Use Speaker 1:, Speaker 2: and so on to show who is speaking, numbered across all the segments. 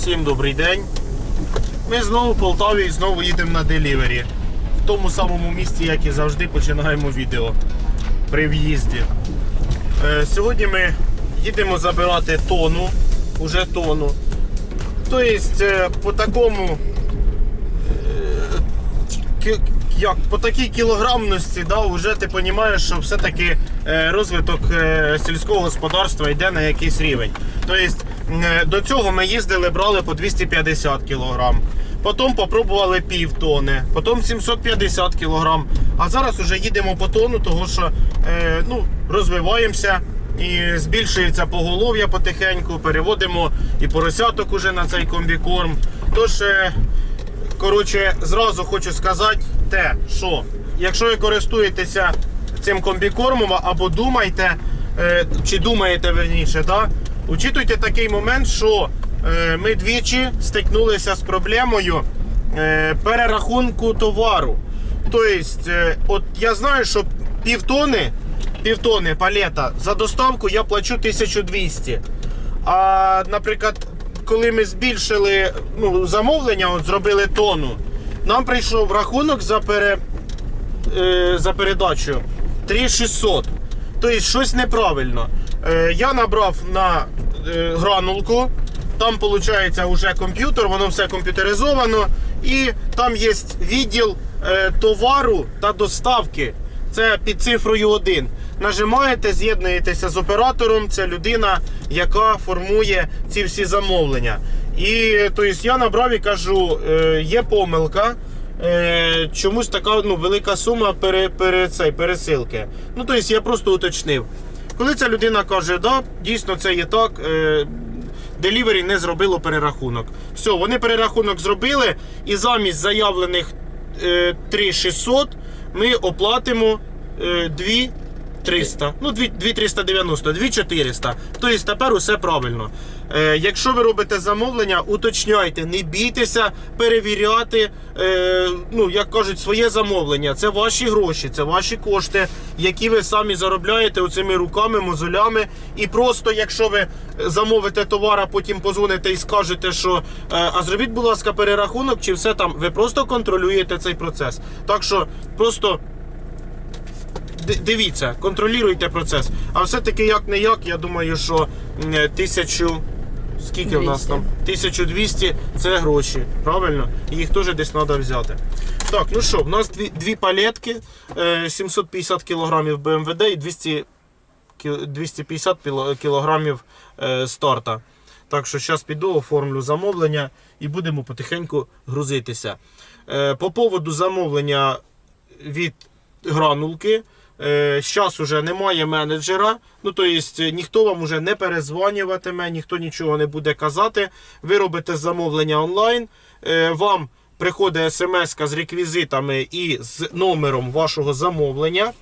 Speaker 1: Всім добрий день. Ми знову в Полтаві і знову їдемо на делівері. В тому самому місці, як і завжди, починаємо відео при в'їзді. Е, сьогодні ми їдемо забирати тону, уже тону. Тобто, е, по такому. е, Як по такій кілограмності, да, вже ти розумієш, що все-таки розвиток сільського господарства йде на якийсь рівень. Тобто до цього ми їздили, брали по 250 кг. Потім попробували пів тони, потім 750 кг. А зараз вже їдемо по тону, тому що е, ну, розвиваємося і збільшується поголов'я потихеньку, переводимо і поросяток уже на цей комбікорм. Тож, е, коротше, зразу хочу сказати те, що якщо ви користуєтеся цим комбікормом або думаєте, е, чи думаєте верніше, да, учитуйте такий момент, що е, ми двічі стикнулися з проблемою е, перерахунку товару. Тобто, е, от я знаю, що півтони, півтони палета за доставку я плачу 1200. А, наприклад, коли ми збільшили ну, замовлення, от зробили тону, нам прийшов рахунок за, пере, е, за передачу 3600. Тобто щось неправильно. Е, я набрав на е, гранулку. Там виходить вже комп'ютер, воно все комп'ютеризовано. І там є відділ е, товару та доставки. Це під цифрою 1. Нажимаєте, з'єднуєтеся з оператором. Це людина, яка формує ці всі замовлення. І тобто, я набрав і кажу, е, є помилка. Е, чомусь така ну, велика сума пере, пере, цей, пересилки. Ну, тобто я просто уточнив. Коли ця людина каже, да, дійсно це є так, е, Delivery не зробило перерахунок. Все, вони перерахунок зробили, і замість заявлених е, 3600 ми оплатимо е, 2300. Ну, 2 2390, 2400. Тобто тепер усе правильно. Е, якщо ви робите замовлення, уточняйте, не бійтеся перевіряти, е, ну, як кажуть, своє замовлення. Це ваші гроші, це ваші кошти, які ви самі заробляєте оцими руками, мозолями. І просто, якщо ви замовите товар, а потім позвоните і скажете, що е, а зробіть, будь ласка, перерахунок, чи все там, ви просто контролюєте цей процес. Так що просто. Дивіться, контролюйте процес. А все-таки як не як, я думаю, що тисячу. Скільки в нас там? 1200 це гроші, правильно? І Їх теж десь треба взяти. Так, ну що, в нас дві, дві палетки, е, 750 кг БМВД і 200, 250 піло- кілограмів е, старта. Так що зараз піду, оформлю замовлення і будемо потихеньку грузитися. Е, По поводу замовлення від гранулки. Зараз уже немає менеджера, ну то єсть, ніхто вам уже не перезвонюватиме, ніхто нічого не буде казати. Ви робите замовлення онлайн. е, Вам приходить смс з реквізитами і з номером вашого замовлення.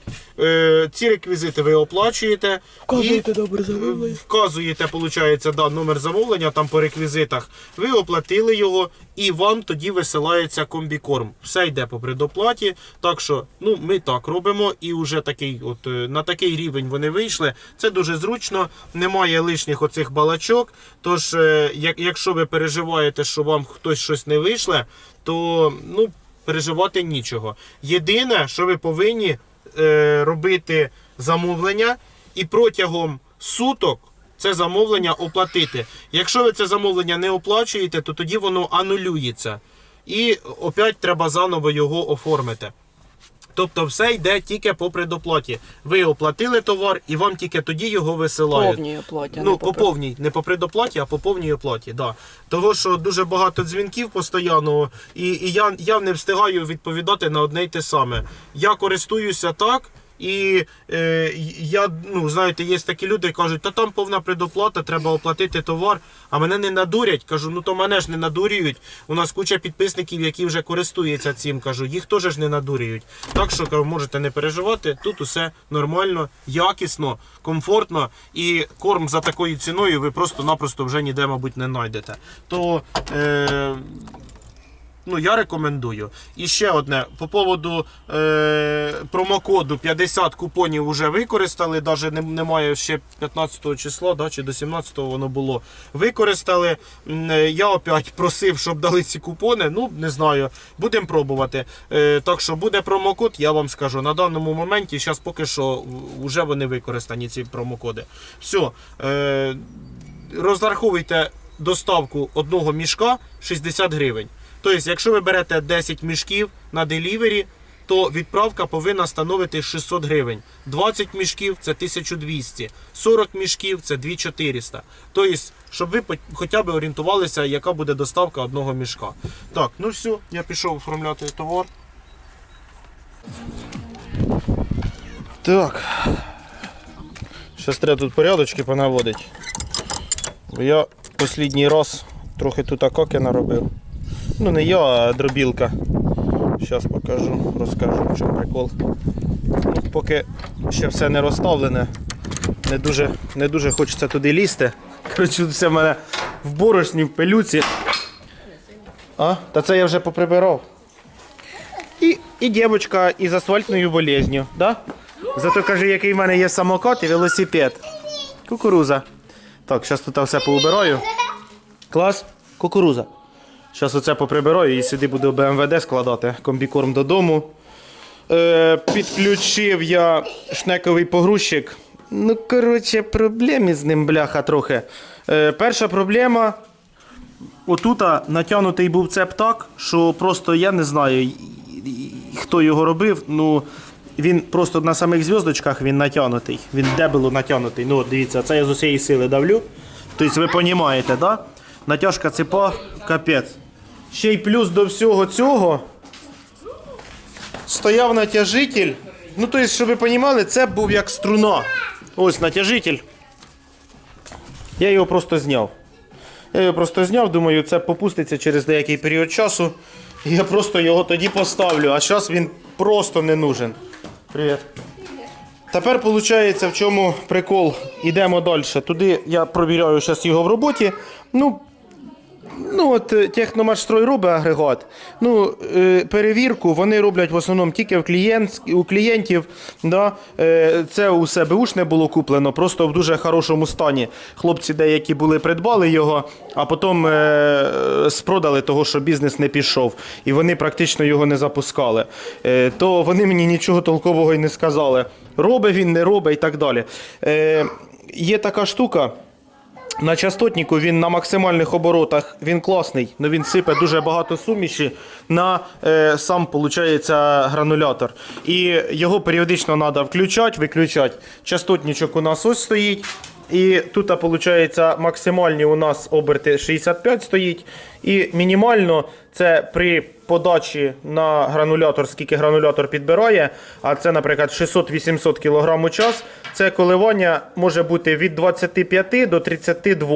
Speaker 1: Е, Ці реквізити ви оплачуєте.
Speaker 2: Вказуєте номер замовлення.
Speaker 1: Вказуєте, виходить, да, номер замовлення там по реквізитах. Ви оплатили його і вам тоді висилається комбікорм. Все йде по предоплаті. Так що ну, ми так робимо, і вже такий, от, е, на такий рівень вони вийшли. Це дуже зручно, немає лишніх оцих балачок. Тож, е, як, якщо ви переживаєте, що вам хтось щось не вийшле, то ну, переживати нічого. Єдине, що ви повинні робити замовлення і протягом суток це замовлення оплатити. Якщо ви це замовлення не оплачуєте, то тоді воно анулюється. І опять треба заново його оформити. Тобто все йде тільки по предоплаті. Ви оплатили товар і вам тільки тоді його висилають.
Speaker 2: По Повній оплаті.
Speaker 1: Ну, по повній, не по предоплаті, а по повній оплаті. Да. Того, що дуже багато дзвінків постійно, і, і я, я не встигаю відповідати на одне й те саме. Я користуюся так. І е, я, ну знаєте, є такі люди, кажуть, та там повна предоплата, треба оплатити товар, а мене не надурять. Кажу, ну то мене ж не надурюють. У нас куча підписників, які вже користуються цим. Кажу, їх теж ж не надурюють. Так що кажу, можете не переживати. Тут усе нормально, якісно, комфортно, і корм за такою ціною ви просто-напросто вже ніде, мабуть, не знайдете. То е, Ну, я рекомендую. І ще одне, по поводу е, промокоду 50 купонів вже використали, навіть не, немає ще 15 числа, да, чи до 17 воно було. Використали. Е, Я опять просив, щоб дали ці купони. Ну, не знаю, будемо пробувати. Е, так що буде промокод, я вам скажу. На даному моменті, зараз поки що вже вони використані, ці промокоди. Все. Е, розраховуйте доставку одного мішка 60 гривень. Тобто, якщо ви берете 10 мішків на делівері, то відправка повинна становити 600 гривень. 20 мішків це 1200, 40 мішків це 2400. Тобто, щоб ви хоча б орієнтувалися, яка буде доставка одного мішка. Так, ну все, я пішов оформляти товар. Так. Зараз треба тут порядочки понаводити. Бо я останній раз трохи тут акоки наробив. Ну не я, а дробілка. Зараз покажу, розкажу, чому прикол. Ну, поки ще все не розставлене, не дуже, не дуже хочеться туди лізти. Коротше, все в мене в борошні, в пилюці. А? Та це я вже поприбирав. І, і дівчинка із асфальтною болезнью, да? Зато каже, який в мене є самокат і велосипед. Кукуруза. Так, зараз тут все поубираю. Клас. Кукуруза. Зараз оце поприбираю і сюди буду БМВД складати. Комбікорм додому. Е, підключив я шнековий погрузчик. Ну, коротше, проблеми з ним, бляха, трохи. Е, перша проблема. Отута натягнутий був цеп так, що просто я не знаю, хто його робив. Ну, він просто на самих зв'язочках він натягнутий. Він дебело натягнутий. Ну, дивіться, це я з усієї сили давлю. Тобто ви розумієте, да? Натяжка цепа капець. Ще й плюс до всього цього стояв натяжитель. Ну, тобто, щоб ви розуміли, це був як струна. Ось натяжитель. Я його просто зняв. Я його просто зняв, думаю, це попуститься через деякий період часу. І я просто його тоді поставлю, а зараз він просто не нужен. Привіт. Тепер виходить, в чому прикол. Ідемо далі. Туди я провіряю зараз його в роботі. Ну, Ну, от е, Техномашстрой робить агрегат. Ну, е, перевірку вони роблять в основному тільки в клієнт, у клієнтів. Да? Е, це у себе уж не було куплено, просто в дуже хорошому стані. Хлопці деякі були придбали його, а потім спродали того, що бізнес не пішов. І вони практично його не запускали. То вони мені нічого толкового і не сказали. Робить він, не робить і так далі. Є така штука. На частотнику він на максимальних оборотах він класний, але він сипе дуже багато суміші на е, сам получається, гранулятор. І його періодично треба включати, виключати. Частотничок у нас ось стоїть. І тут, виходить, максимальні у нас оберти 65 стоїть. І мінімально це при подачі на гранулятор, скільки гранулятор підбирає, а це, наприклад, 600-800 кг у час. Це коливання може бути від 25 до 32.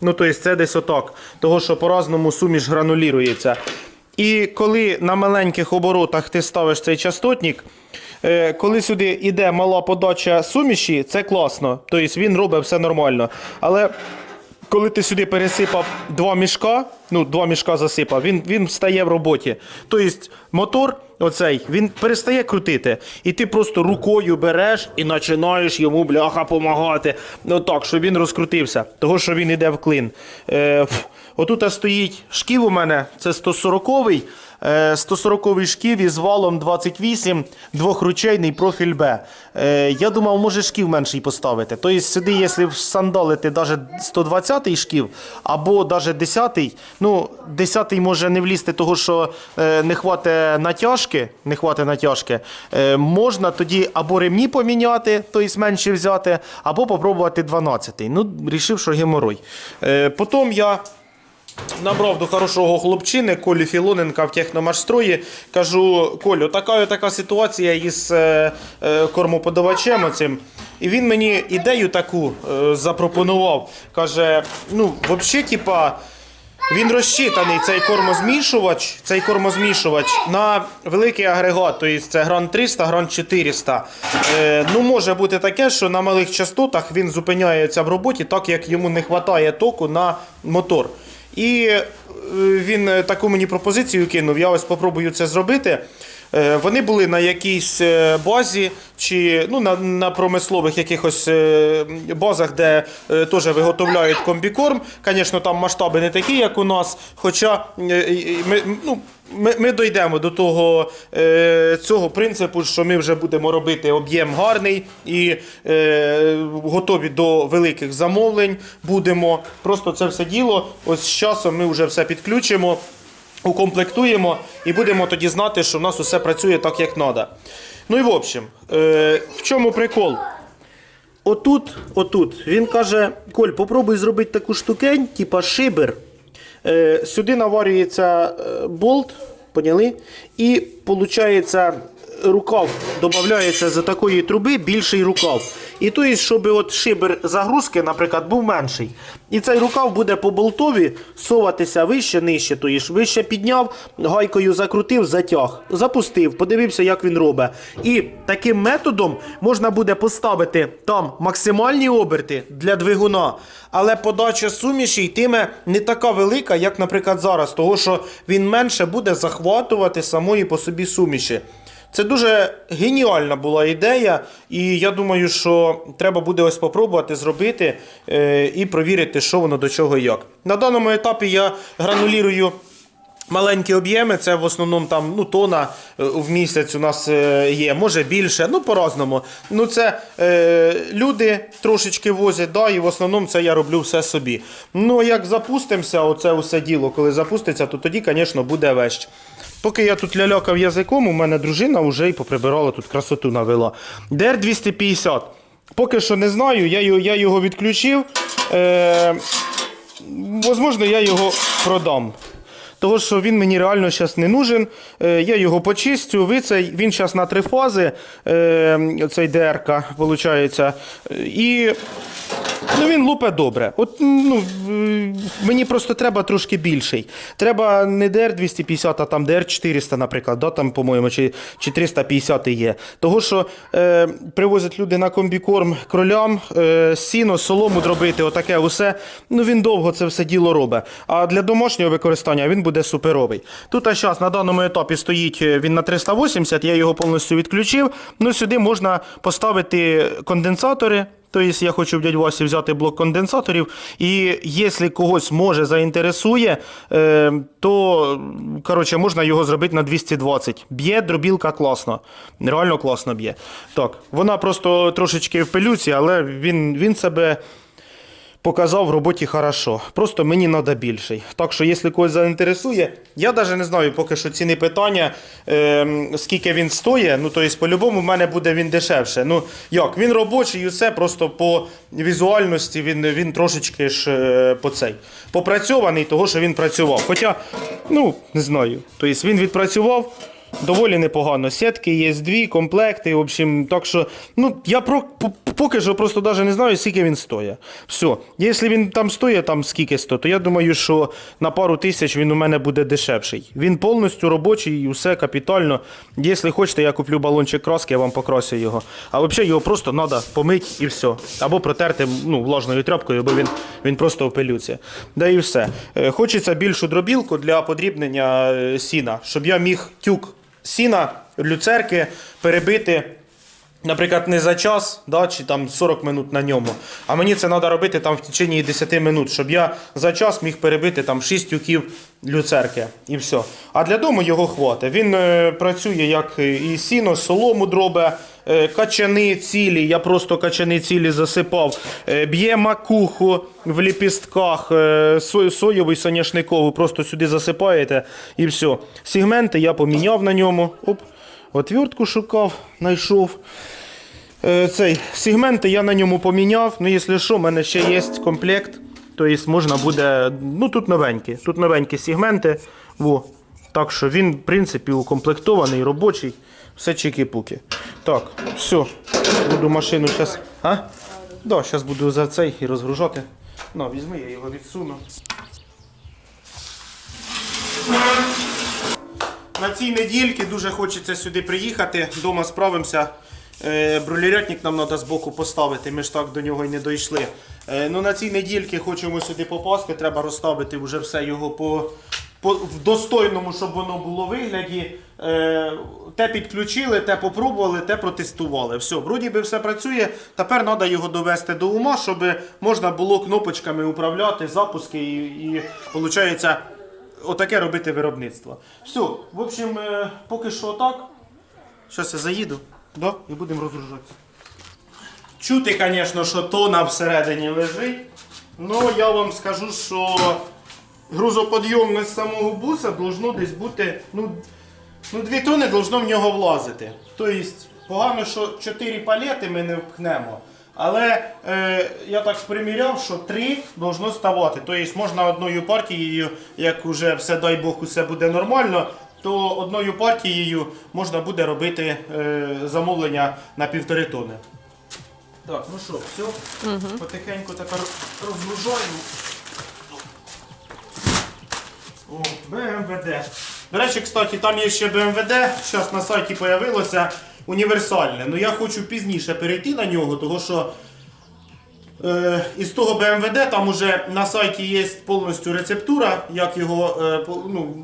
Speaker 1: Ну, тобто це десь отак. Того, що по-разному суміш гранулірується. І коли на маленьких оборотах ти ставиш цей частотник, е, коли сюди йде мала подача суміші, це класно. Тобто він робить все нормально. Але коли ти сюди пересипав два мішка, ну два мішка засипав, він, він стає в роботі. Тобто мотор оцей, він перестає крутити. І ти просто рукою береш і починаєш йому бляха помагати. Ну так, щоб він розкрутився. Того, що він йде в клин. Е, отут стоїть шків у мене, це 140-й. Е, 140-й шків із валом 28, двохручейний профіль Б. Е, Я думав, може шків менший поставити. Тобто сюди, якщо всандалити навіть 120-й шків або навіть 10-й, ну 10-й може не влізти, того що е, не хватить натяжки, не хватить натяжки, е, можна тоді або ремні поміняти, тобто менше взяти, або попробувати 12-й. Ну, рішив, що геморой. Е, Потім я Набрав до хорошого хлопчини Колі Філоненка в техномашстрої. Кажу, Колю, така така ситуація із е, е, кормоподавачем оцим. І він мені ідею таку е, запропонував. Каже: ну, взагалі, типа. Він розчитаний цей кормозмішувач, цей кормозмішувач на великий агрегат, тобто це гран 300, гран 400. Е, ну, може бути таке, що на малих частотах він зупиняється в роботі, так як йому не вистачає току на мотор. І він е, таку мені пропозицію кинув, я ось спробую це зробити. Е, Вони були на якійсь е, базі чи ну, на, на промислових якихось е, базах, де теж виготовляють комбікорм. Звісно, там масштаби не такі, як у нас. Хоча ми, ну, ми, ми дійдемо до того цього принципу, що ми вже будемо робити об'єм гарний і готові до великих замовлень. Будемо просто це все діло. Ось з часом ми вже все підключимо укомплектуємо і будемо тоді знати, що в нас усе працює так, як треба. Ну і в общем, е, в чому прикол? Отут, отут, він каже: Коль, попробуй зробити таку штукень, типа шибер. Е, сюди наварюється е, болт, поняли? І виходить, рукав додається з такої труби більший рукав. І то щоб от шибер загрузки, наприклад, був менший. І цей рукав буде по болтові соватися вище, нижче. То є, вище підняв, гайкою закрутив, затяг, запустив, подивився, як він робить. І таким методом можна буде поставити там максимальні оберти для двигуна, але подача суміші йтиме не така велика, як, наприклад, зараз, того що він менше буде захватувати самої по собі суміші. Це дуже геніальна була ідея, і я думаю, що треба буде ось спробувати зробити е, і провірити, що воно до чого і як. На даному етапі я гранулірую маленькі об'єми, це в основному там ну, тона е, в місяць у нас е, є, може більше, ну по-разному. Ну це е, люди трошечки возять, да, і в основному це я роблю все собі. Ну як запустимося, оце усе діло, коли запуститься, то тоді, звісно, буде вещь. Поки я тут лялякав язиком, у мене дружина вже й поприбирала тут красоту навела. ДР 250. Поки що не знаю, я його, я його відключив. Е, Возможно, я його продам. Того, що він мені реально зараз не нужен. Е, я його почистю. Ви цей, він зараз на три фази, е, цей ДРК, виходить. І ну, він лупе добре. От, ну, мені просто треба трошки більший. Треба не ДР 250, а там ДР 400, наприклад, да, там, по-моєму, чи, чи 350 є. Того, що е, привозять люди на комбікорм кролям, е, сіно, солому дробити, отаке усе. Ну він довго це все діло робить. А для домашнього використання він буде суперовий. Тут а зараз на даному етапі стоїть е, він на 380, я його повністю відключив. Ну сюди можна поставити конденсатори. Тобто я хочу в дядь Васі взяти блок конденсаторів, і якщо когось може заінтересує, е, то коротше, можна його зробити на 220. Б'є дробілка класно. Реально класно б'є. Так, вона просто трошечки в пилюці, але він, він себе показав в роботі хорошо. Просто мені треба більший. Так що, якщо когось заінтересує, я навіть не знаю поки що ціни питання, е, скільки він стоїть. Ну, тобто, по-любому, в мене буде він дешевше. Ну, як, він робочий, і все, просто по візуальності він, він трошечки ж е, по цей. Попрацьований, того, що він працював. Хоча, ну, не знаю. Тобто він відпрацював. Доволі непогано. Сітки є дві, комплекти. В общем, так що, ну, я про, поки що просто навіть не знаю, скільки він стоїть. Все. Якщо він там стоїть, там скільки сто, то я думаю, що на пару тисяч він у мене буде дешевший. Він повністю робочий і все капітально. Якщо хочете, я куплю балончик краски, я вам покрасю його. А взагалі його просто треба помити і все. Або протерти ну, влажною тряпкою, бо він, він просто пилюці. Да і все. Е, Хочеться більшу дробілку для подрібнення е, сіна, щоб я міг тюк сіна, люцерки перебити. Наприклад, не за час, да, чи там 40 минут на ньому. А мені це треба робити там в течение 10 минут, щоб я за час міг перебити там 6 тюків люцерки і все. А для дому його хватить. Він е, працює як і сіно, солому дробе, е, качани цілі. Я просто качани цілі засипав. Е, б'є макуху в ліпістках, е, со- соєвий соняшникову, просто сюди засипаєте і все. Сегменти я поміняв на ньому. Оп. Отвертку шукав, знайшов. Е, Цей сегменти я на ньому поміняв. Ну, якщо що, в мене ще є комплект. Тобто можна буде. Ну тут новенькі. Тут новенькі сегменти. Во. Так що він, в принципі, укомплектований, робочий. Все чики-пуки. Так, все. Буду машину зараз. А? Да, зараз буду за цей і розгружати. Ну, візьми, я його відсуну. На цій недільці дуже хочеться сюди приїхати, вдома справимося Е, Бролірятник нам треба збоку поставити, ми ж так до нього й не дійшли. Е, Ну, на цій недільки хочемо сюди попасти, треба розставити вже все його по в достойному, щоб воно було вигляді. Е, те підключили, те попробували, те протестували. Все, вроді би все працює. Тепер треба його довести до ума, щоб можна було кнопочками управляти запуски і, і виходить, отаке робити виробництво. Все, в общем, е, поки що так. Зараз я заїду да? і будемо розгружатися. Чути, звісно, що тона всередині лежить. Ну, я вам скажу, що грузоподйомність самого буса должно десь бути. Ну, ну 2 тони должно в нього влазити. Тобто, погано, що 4 палети ми не впхнемо. Але е, я так приміряв, що 3 должно ставати. Тобто можна одною партією, як вже все дай Бог, усе буде нормально, то одною партією можна буде робити е, замовлення на півтори тони. Так, ну що, все. Потихеньку тепер розгружаємо. О, БМВД. До речі, кстати, там є ще БМВД. Зараз на сайті з'явилося універсальне. Ну я хочу пізніше перейти на нього, тому що е, із того БМВД там уже на сайті є повністю рецептура, як його е, ну,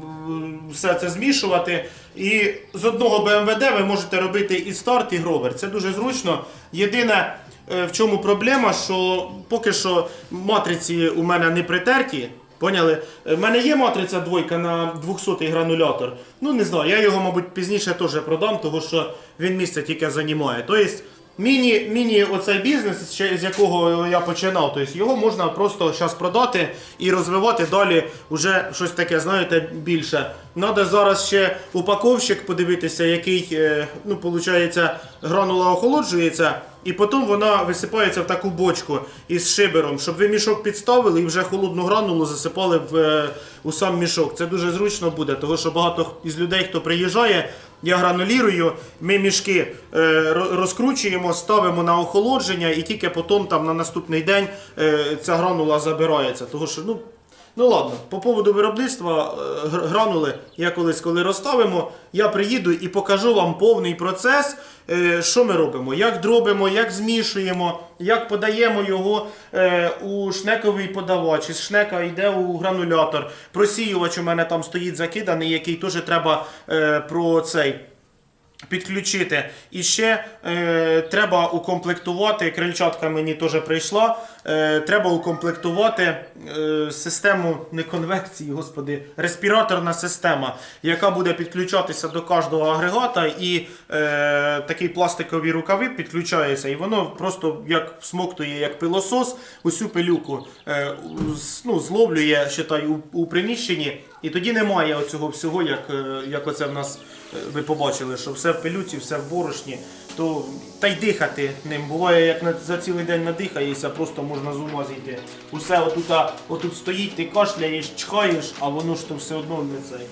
Speaker 1: все це змішувати. І з одного БМВД ви можете робити і старт, і гровер. Це дуже зручно. Єдине, е, в чому проблема, що поки що матриці у мене не притерті. Поняли? У мене є матриця двойка на 200 гранулятор. Ну не знаю, я його, мабуть, пізніше теж продам, тому що він місце тільки займає. Тобто, міні, міні оцей бізнес, з якого я починав, тобто його можна просто зараз продати і розвивати далі вже щось таке, знаєте, більше. Надо зараз ще упаковщик подивитися, який, е, ну, виходить, гранула охолоджується. І потім вона висипається в таку бочку із шибером, щоб ви мішок підставили і вже холодну гранулу засипали в, е, у сам мішок. Це дуже зручно буде, тому що багато із людей, хто приїжджає, я гранулірую, ми мішки е, розкручуємо, ставимо на охолодження, і тільки потім там на наступний день е, ця гранула забирається. Тому що, ну, Ну ладно, по поводу виробництва е, гранули, я колись коли розставимо, я приїду і покажу вам повний процес, е, що ми робимо, як дробимо, як змішуємо, як подаємо його е, у шнековий подавач. Із шнека йде у гранулятор. Просіювач у мене там стоїть закиданий, який теж треба про цей. Підключити. І ще е, треба укомплектувати, крильчатка мені теж прийшла. Е, треба укомплектувати е, систему не конвекції, господи, респіраторна система, яка буде підключатися до кожного агрегата, і е, такий пластикові рукави підключаються, і воно просто як смоктує, як пилосос, усю пилюку е, ну, зловлює считай, у, у приміщенні. І тоді немає оцього всього, як, е, як оце в нас е, ви побачили, що все в пилюці, все в борошні, то та й дихати ним. Буває, як на, за цілий день надихаєшся, просто можна з ума зійти. Усе отут, отут стоїть, ти кашляєш, чхаєш, а воно ж то все одно не цей.